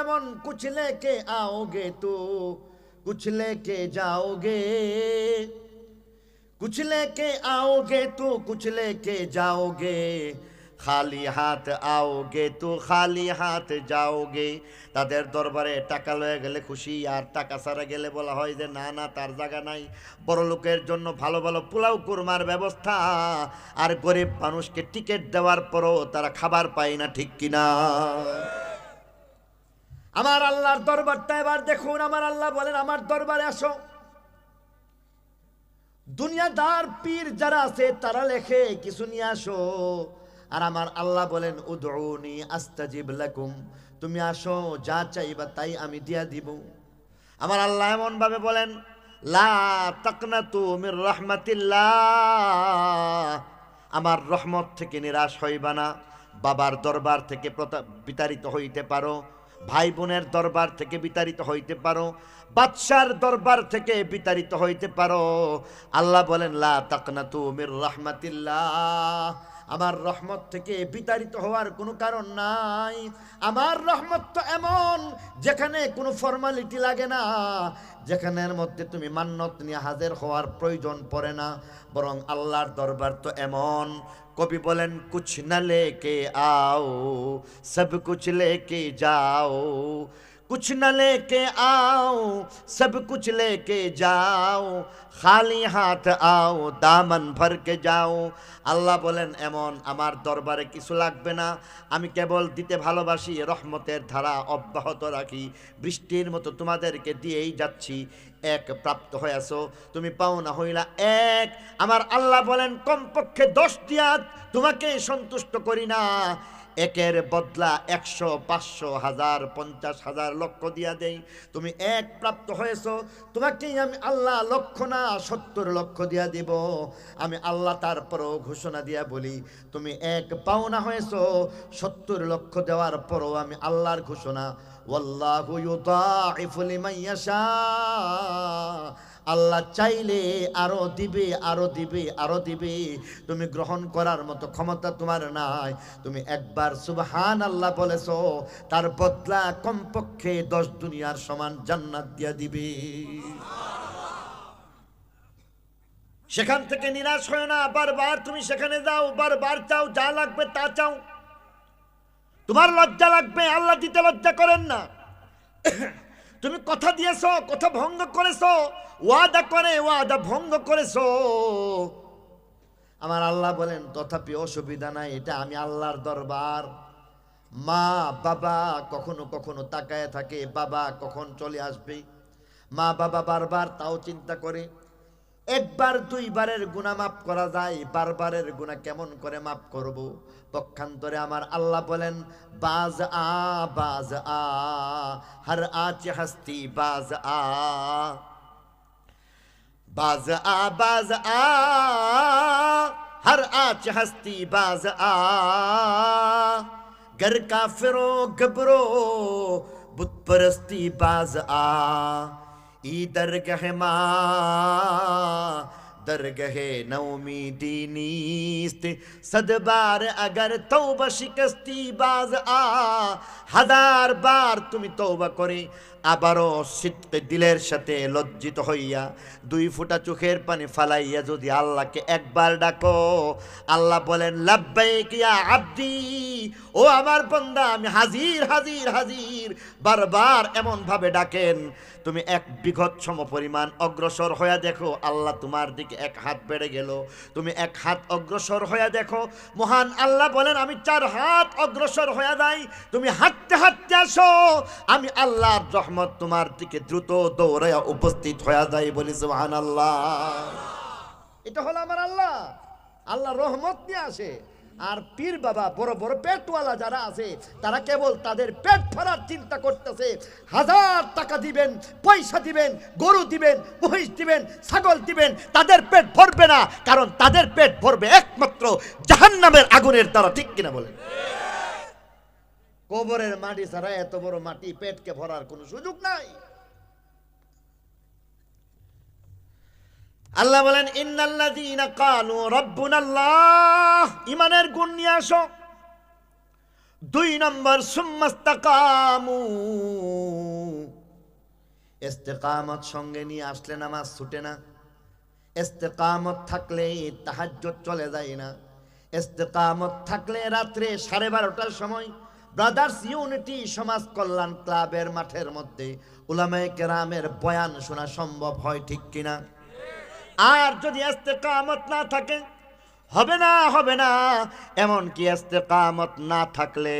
এমন কুছ লেকে आओगे তো कुछ लेके जाओगे कुछ लेके आओगे तो कुछ लेके जाओगे খালি হাত আওগে তো খালি হাত যাওগে তাদের দরবারে টাকা লয়ে গেলে খুশি আর টাকা ছাড়া গেলে বলা হয় যে না না তার জায়গা নাই বড় লোকের জন্য ভালো ভালো পোলাও কুরমার ব্যবস্থা আর গরিব মানুষকে টিকিট দেওয়ার পরও তারা খাবার পায় না ঠিক কিনা আমার আল্লাহর দরবারটা এবার দেখুন, আমার আল্লাহ বলেন, আমার দরবারে আসো। দুনিয়াদার পীর যারা আছে, তারা লেখে, কিছু নিয়ে আসো। আর আমার আল্লাহ বলেন উদৌনি আস্তাজিব লাকুম। তুমি আসো, যা চাইবা তাই আমি দিয়া দিব। আমার আল্লাহ এমন ভাবে বলেন, লা তাকনাতু মির রাহমাতিল্লাহ। আমার রহমত থেকে নিরাশ হইবা না, বাবার দরবার থেকে বিতাড়িত হইতে পারো। ভাই বোনের দরবার থেকে বিতাড়িত হইতে পারো, বাদশার দরবার থেকে বিতাড়িত হইতে পারো। আল্লাহ বলেন, লা তাকনাতু মির রাহমাতিল্লাহ। আমার রহমত থেকে বিতাড়িত হওয়ার কোনো কারণ নাই। আমার রহমত তো এমন, যেখানে কোনো ফর্মালিটি লাগে না, যেখানের মধ্যে তুমি মান্যত নিয়ে হাজির হওয়ার প্রয়োজন পড়ে না। বরং আল্লাহর দরবার তো এমন, কবি বলেন, কুছ না লেকে আও, সব কুছ লেকে যাও। कुछ न लेके आओ सब कुछ लेके जाओ খালি হাত আও দামন ভর কে যাও আল্লাহ বলেন এমন আমার দরবারে কিছু লাগবে না আমি কেবল দিতে ভালোবাসি রহমতের ধারা অব্যাহত রাখি বৃষ্টির মতো তোমাদেরকে দিয়েই যাচ্ছি এক প্রাপ্ত হয়েছো তুমি পাও না হইলা এক। আমার আল্লাহ বলেন, কমপক্ষে দশ দিয়াত তোমাকে সন্তুষ্ট করি না। একের বদলা একশো, পাঁচশো, হাজার, পঞ্চাশ, হাজার লক্ষ দিয়া দেই। তুমি এক প্রাপ্ত হয়েছ, তোমাকেই আমি আল্লাহ লক্ষ না, সত্তর লক্ষ দিয়া দিব। আমি আল্লাহ তারপরও ঘোষণা দিয়া বলি, তুমি এক পাওনা হয়েছ, সত্তর লক্ষ দেওয়ার পরও আমি আল্লাহর ঘোষণা। ওয়াল্লাহু ইউদাইফু লিমান ইয়াশা। আল্লাহ চাইলে আরও দিবে আরও দিবে আরও দিবে। তুমি গ্রহণ করার মতো ক্ষমতা তোমার নাই। তুমি একবার সুবহান আল্লাহ বলেছ, তার বদলা কমপক্ষে দশ দুনিয়ার সমান জান্নাত দিয়া দিবে। সেখান থেকে নিরাশ হয় না, বারবার তুমি সেখানে যাও, বারবার চাও, যা লাগবে তা চাও। তোমার লজ্জা লাগবে, আল্লাহ দিতে লজ্জা করেন না। তুমি কথা দিয়েছ, কথা ভঙ্গ করেছ, ওয়াদা করে, ওয়াদা ভঙ্গ করেছ। আমার আল্লাহ বলেন, তথাপি অসুবিধা নাই, এটা আমি আল্লাহর দরবার। মা, বাবা কখনো কখনো তাকায় থাকে, বাবা কখন চলে আসবে? মা, বাবা বারবার তাও চিন্তা করে একবার, দুইবারের গুণা মাফ করা যায়, বারবারের গুণা কেমন করে মাফ করব। পক্ষান্তরে আমার আল্লাহ বলেন, বাজ আ বাজ আ, হর আচ হাস্তি, বাজ আ। বাজ আ বাজ আ, হর আচ হস্তি, বাজ আ। গর কাফিরো গবরো বুত পরস্তি, বাজ আ। ای درگہ ماں درگہ नौमी دینیست صد بار اگر توبہ شکستی باز آ ہزار بار تمہیں توبہ کریں আবারও শীতকে দিলের সাথে লজ্জিত হইয়া দুই ফুটা চোখের পানি ফালাইয়া যদি আল্লাহকে একবার ডাকো, আল্লাহ বলেন, লাব্বাইক ইয়া আব্দি, ও আমার বন্দা, আমি হাজির হাজির হাজির। বারবার এমন ভাবে ডাকেন। তুমি এক বিঘত সম পরিমাণ অগ্রসর হয়ে দেখো, আল্লাহ তোমার দিকে এক হাত বেড়ে গেল। তুমি এক হাত অগ্রসর হয়ে দেখো, মহান আল্লাহ বলেন, আমি চার হাত অগ্রসর হয়ে যাই। তুমি হাঁটতে হাঁটতে আসো আমি আল্লাহর রহমত তোমার দিকে দ্রুত দৌড়াইয়া উপস্থিত হয়ে যাই বলি সুহান আল্লাহ এটা হলো আমার আল্লাহ। আল্লাহ রহমত নিয়ে আসে। আর পীর বাবা, বড় বড় পেটওয়ালা যারা আছে, তারা কেবল তাদের পেট ভরার চিন্তা করতেছে। হাজার টাকা দিবেন, পয়সা দিবেন, গরু দিবেন, মহিষ দিবেন, ছাগল দিবেন, তাদের পেট ভরবে না, কারণ তাদের পেট ভরবে একমাত্র জাহান্নামের আগুনের দ্বারা, ঠিক কিনা বলেন? কবরের মাটি ছাড়া এত বড় মাটি পেটকে ভরার কোনো সুযোগ নাই। আল্লাহ বলেন, ইন্নাল্লাযীনা ক্বালু গুণ নিয়ে আসো। দুই নম্বর, সুম্মাস্তাকামু। সঙ্গে নিয়ে আসলে নামাজ ছুটে না। ইস্তেকামত থাকলে তাহাজ্জুদ চলে যায় না। ইস্তেকামত থাকলে রাত্রে সাড়ে বারোটার সময় ব্রাদার্স ইউনিটি সমাজ কল্যাণ ক্লাবের মাঠের মধ্যে উলামায়ে কেরামের বয়ান শোনা সম্ভব হয় ঠিক কিনা? আর যদি ইস্তেকামত না থাকে, হবে না হবে না। এমন কি ইস্তেকামত না থাকলে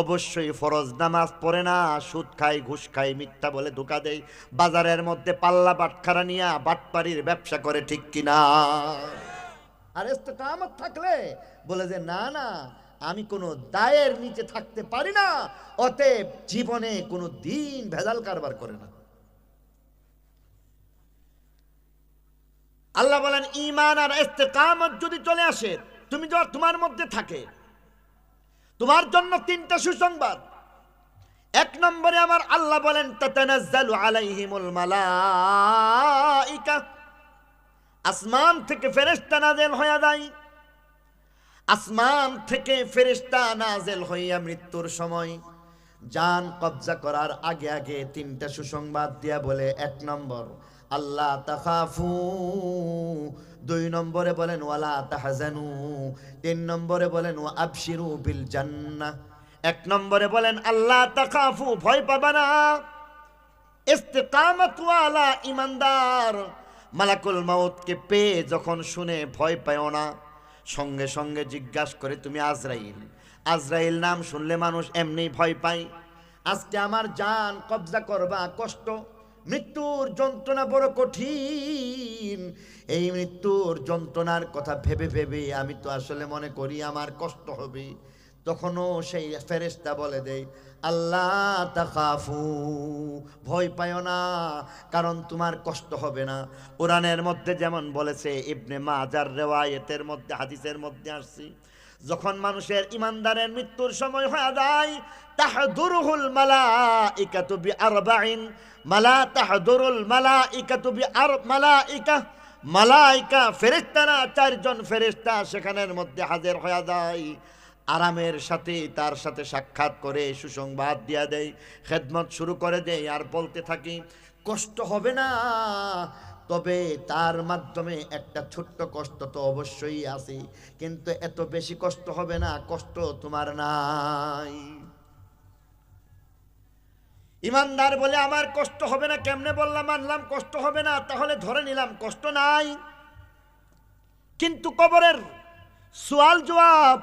অবশ্যই ফরজ নামাজ পড়ে না, সুদ খাই ঘুষ খাই মিথ্যা বলে ধোকা দেয়। বাজারের মধ্যে পাল্লা বাটখারা নিয়া বাটপাড়ির ব্যবসা করে ঠিক কিনা? আর ইস্তেকামত থাকলে বলে যে, না না আমি কোনো দায়ের নিচে থাকতে পারি না, অতএব জীবনে কোনো দিন ভেজাল কারবার করে না। আল্লাহ বলেন ইমান আর ইস্তেকামত যদি চলে আসে, তুমি তো তোমার মধ্যে থাকে, তোমার জন্য তিনটা সুসংবাদ। এক নম্বরে আমার আল্লাহ বলেন, তাতানাজ্জালু আলাইহিমুল মালাইকা আসমান থেকে ফেরেশতা নাযিল হয়ে যায়। আসমান থেকে ফেরেশতা নাজেল হইয়া মৃত্যুর সময় জান কবজা করার আগে আগে তিনটা সুসংবাদ দিয়া বলে, এক নম্বর আল্লাহ তাখাফু। দুই নম্বরে বলেন, ওয়ালা তাহাজানু। তিন নম্বরে বলেন ও আবশিরু বিল জান্নাহ। এক নম্বরে বলেন আল্লাহ তাখাফু, ভয় পাবা না। ইস্তেকামত ওয়ালা ইমানদার। মালাকুল মাউতকে পেয়ে যখন শুনে ভয় পায় না। সঙ্গে সঙ্গে জিজ্ঞাসা করে, তুমি আজরাইল? আজরাইল নাম শুনলে মানুষ এমনি ভয় পায়। আজকে আমার জান কবজা করবা, কষ্ট। মৃত্যুর যন্ত্রণা বড় কঠিন। এই মৃত্যুর যন্ত্রণার কথা ভেবে ভেবে আমি তো আসলে মনে করি আমার কষ্ট হবে। তখনও সেই ফেরেস্তা বলে দেয়, আল্লাহ তাকাফু ভয় পায় না, কারণ তোমার কষ্ট হবে না। কোরআনের মধ্যে যেমন বলেছে, ইবনে মাজার রেওয়ায়েতের মধ্যে, হাদিসের মধ্যে আসছি, যখন মানুষের ইমানদারের মৃত্যুর সময় হয়ে যায়, তাহদুরুহুল মালাইকাতু বিআরবাইন, মালা তাহদুরুল মালাইকাতু বিআর, মালাইকা মালাইকা ফেরেশতারা, চারজন ফেরেশতা সেখানের মধ্যে হাজির হয়ে যায়। আরামের সাথে তার সাথে সাক্ষাৎ করে, সুসংবাদ দিয়া দেয়, খেদমত শুরু করে দেয়, আর বলতে থাকি, কষ্ট হবে না, তবে তার মাধ্যমে একটা ছোট্ট কষ্ট তো অবশ্যই আছে, কিন্তু এত বেশি কষ্ট হবে না, কষ্ট তোমার নাই। ইমানদার বলে, আমার কষ্ট হবে না, কেমনে বললাম, মানলাম, কষ্ট হবে না, তাহলে ধরে নিলাম, কষ্ট নাই। কিন্তু কবরের সোয়াল জবাব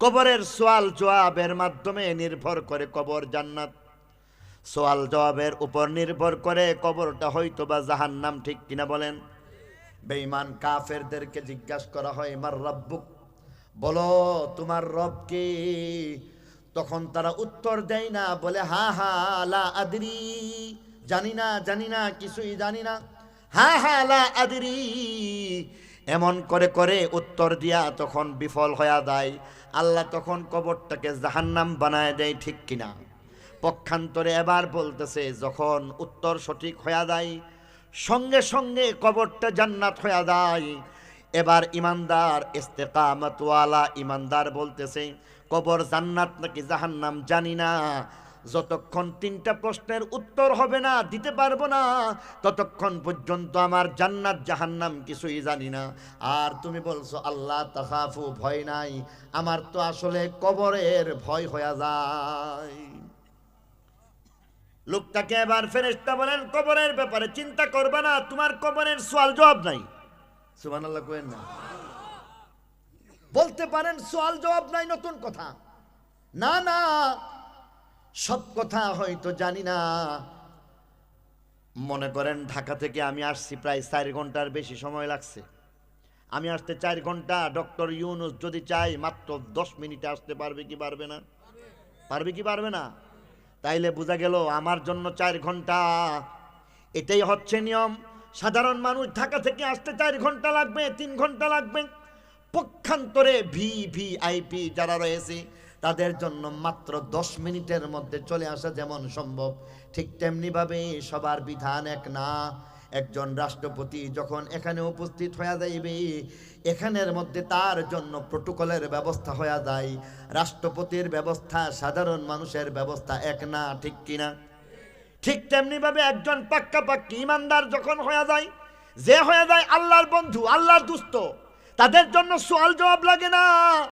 কবরের সোয়াল জবাবের মাধ্যমে নির্ভর করে কবর জান্নাত। সোয়াল জবাবের উপর নির্ভর করে কবরটা হয়তো বা জাহান্নাম, ঠিক কিনা বলেন? বেঈমান কাফেরদেরকে জিজ্ঞাসা করা হয়, মার রব্বুক? বলো, তোমার রব কে? তখন তারা উত্তর দেয় না, বলে, হা হা, লা আদরি। জানি না জানি না, কিছুই জানি না। হা হা, লা আদরি। এমন করে করে উত্তর দিয়া তখন বিফল হয়ে যায়। আল্লাহ তখন কবরটাকে জাহান্নাম বানায় দেয়, ঠিক কিনা? পক্ষান্তরে এবার বলতেছে, যখন উত্তর সঠিক হয়ে যায়, সঙ্গে সঙ্গে কবরটা জান্নাত হয়ে যায়। এবার ইমানদার, ইস্তেকামতওয়ালা ইমানদার বলতেছে, কবর জান্নাত নাকি জাহান্নাম জানি না। যতক্ষণ তিনটা প্রশ্নের উত্তর হবে না, দিতে পারব না, ততক্ষণ পর্যন্ত আমার জান্নাত জাহান্নাম কিছুই জানি না। আর তুমি বলছো, আল্লাহ তাহাফু ভয় নাই। আমার তো আসলে কবরের ভয় হয়ে যায়। লোকটাকে এবার ফেরেশতা বলেন, কবরের ব্যাপারে চিন্তা করবে না, তোমার কবরের সোয়াল জবাব নাই। সুবহানাল্লাহ কোয়েন না। বলতে পারেন সোয়াল জবাব নাই, নতুন কথা। না না সব কথা হয়তো জানি না। মনে করেন ঢাকা থেকে আমি আসছি প্রায় চার ঘণ্টার বেশি সময় লাগছে। আমি আসতে চার ঘণ্টা, ডক্টর ইউনুস যদি চাই মাত্র দশ মিনিটে আসতে পারবে কি পারবে না? পারবে কি পারবে না? তাইলে বোঝা গেল আমার জন্য চার ঘণ্টা। এটাই হচ্ছে নিয়ম। সাধারণ মানুষ ঢাকা থেকে আসতে চার ঘণ্টা লাগবে, তিন ঘণ্টা লাগবে। পক্ষান্তরে ভি ভি আইপি যারা রয়েছে তাদের জন্য মাত্র দশ মিনিটের মধ্যে চলে আসা যেমন সম্ভব। ঠিক তেমনিভাবে সবার বিধান এক না। একজন রাষ্ট্রপতি যখন এখানে উপস্থিত হয়ে যাইবে, এখানের মধ্যে তার জন্য প্রোটোকলের ব্যবস্থা হয়ে যায়। রাষ্ট্রপতির ব্যবস্থা সাধারণ মানুষের ব্যবস্থা এক না, ঠিক কিনা? ঠিক তেমনিভাবে একজন পাক্কা পাক্কি ইমানদার যখন হয়ে যায়, যে হয়ে যায় আল্লাহর বন্ধু, আল্লাহর দুস্থ তাদের জন্য সোয়াল জবাব লাগে না।